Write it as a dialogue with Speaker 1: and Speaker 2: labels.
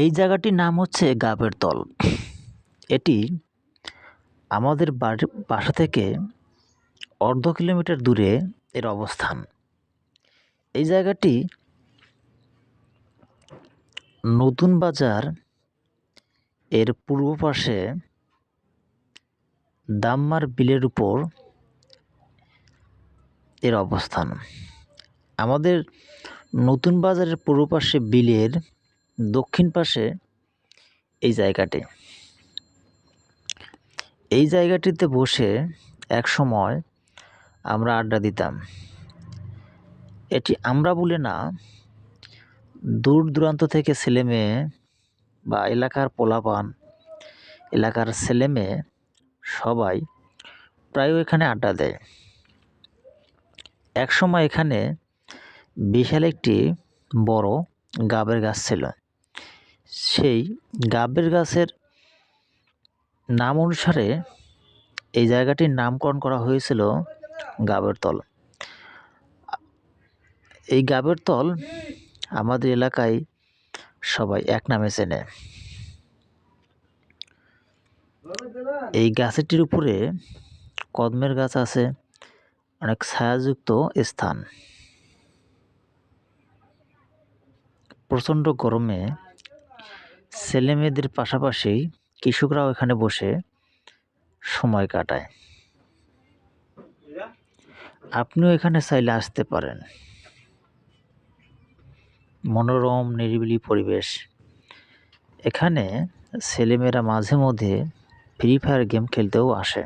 Speaker 1: এই জায়গাটির নাম হচ্ছে গাবের তল। এটি আমাদের বাসা থেকে অর্ধ কিলোমিটার দূরে এর অবস্থান। এই জায়গাটি নতুন বাজার, এর পূর্ব পাশে দাম্মার বিলের উপর এর অবস্থান। আমাদের নতুন বাজারের পূর্ব পাশে বিলের দক্ষিণ পাশে এই জায়গাটি। এই জায়গাটিতে বসে এক সময় আমরা আড্ডা দিতাম। এটি আমরা বলে না, দূর দূরান্ত থেকে ছেলে মেয়ে বা এলাকার পোলাপান, এলাকার ছেলে মেয়ে সবাই প্রায় এখানে আড্ডা দেয়। এক সময় এখানে বিশাল একটি বড় গাবের গাছ ছিল। সেই গাবের গাছের নাম অনুসারে এই জায়গাটির নামকরণ করা হয়েছিল গাবের তল। এই গাবের তল আমাদের এলাকায় সবাই এক নামে চেনে। এই গাছটির উপরে কদমের গাছ আছে, অনেক ছায়াযুক্ত স্থান। প্রচণ্ড গরমে ছেলে মেয়েদের পাশাপাশি কৃষকরাও এখানে বসে সময় কাটায়। আপনিও এখানে চাইলে আসতে পারেন। মনোরম, নিরিবিলি পরিবেশ। এখানে ছেলেমেয়েরা মাঝে মধ্যে ফ্রি ফায়ার গেম খেলতেও আসে।